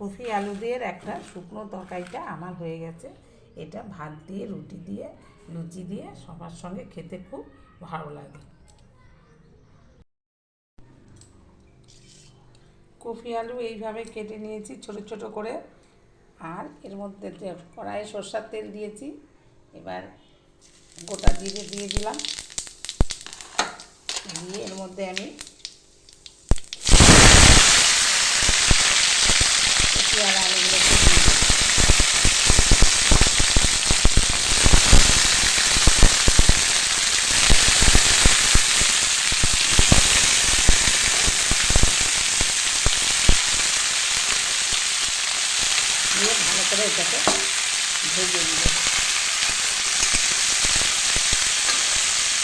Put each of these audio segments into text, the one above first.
Coffee, আলু দিয়ে একটা শুকনো তরকারিটা আমার হয়ে গেছে। এটা ভাত দিয়ে, রুটি দিয়ে, লুচি দিয়ে সবার সঙ্গে খেতে খুব ভালো লাগে। কফি, আলু এইভাবে কেটে নিয়েছি ছোট ছোট করে। আর এর মধ্যে কড়াইয়ে সর্ষার তেল দিয়েছি, এবার গোটা জিরে দিয়ে দিলাম। দিয়ে এর মধ্যে আমি কফি আর আলুগুলোকে দিয়ে দিলাম। দিয়ে ভালো করে এটাকে ভেজে নিব।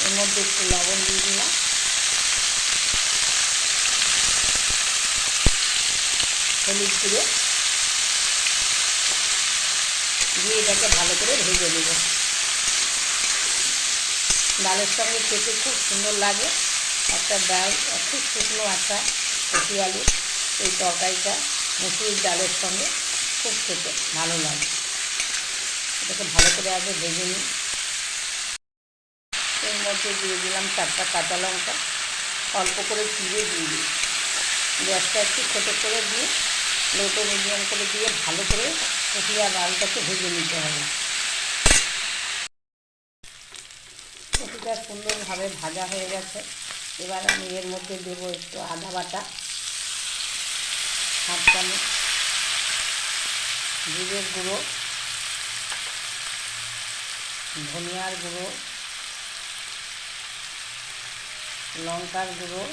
এর মধ্যে একটু লবণ দিয়ে দিলাম। হলুদ গুঁড়ো। দিয়ে এটাকে ভালো করে ভেজে নেব। ডালের সঙ্গে খেতে খুব সুন্দর লাগে। একটা ডাল, খুব শুকনো একটা কচি আলু এই তরকারিটা, মুসুরির ডালের সঙ্গে। খুব খেতে ভালো লাগে। এটাকে ভালো করে আগে ভেজে নিই। এর মধ্যে দিয়ে দিলাম চারটা কাঁচা লঙ্কা। অল্প করে চিড়ে দিয়ে দিই। গ্যাসটা একটু ছোটো করে দিয়ে, লোটো মিডিয়াম করে দিয়ে ভালো করে কফি আর ডালটাকে ভেজে নিতে হবে। কফিটা সুন্দরভাবে ভাজা হয়ে গেছে। এবার আমি এর মধ্যে দেবো একটু আদা বাটা, হাফ চামচ। জিরের গুঁড়ো ধনিয়ার গুঁড়ো লঙ্কার গুঁড়ো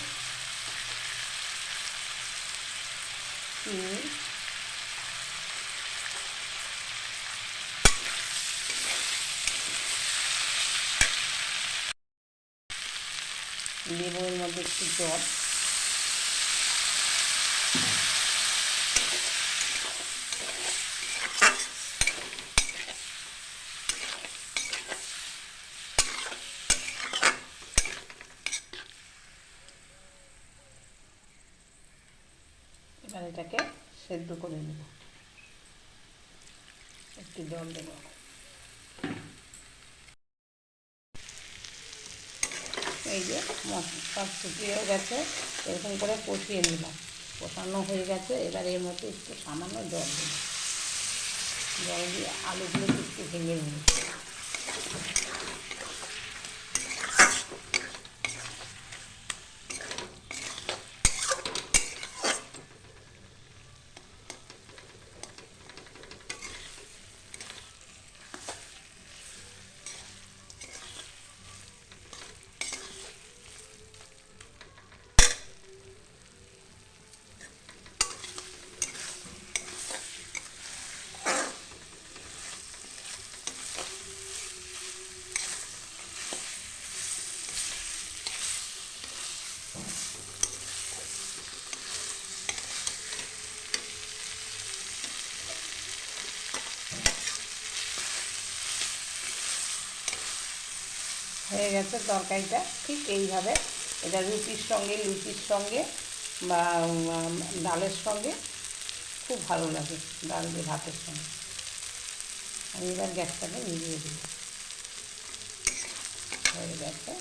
চিনি দেবো মধ্যে একটু জল। এবার এটাকে সেদ্ধ করে নেব। একটু জল দেব। এই যে মশলা শুকিয়ে গেছে, এরকম করে কষিয়ে নিলাম। কষানো হয়ে গেছে, এবার এর মধ্যে একটু সামান্য জল দেব। জল দিয়ে আলুগুলো একটু ভেঙে নিই হয়ে গেছে তরকারিটা। ঠিক এইভাবে। এটা রুটির সঙ্গে, লুচির সঙ্গে বা ডালের সঙ্গে খুব ভালো লাগে, ডাল দিয়ে ভাতের সঙ্গে। আমি এবার গ্যাসটাকে মিলিয়ে দিই হয়ে গেছে।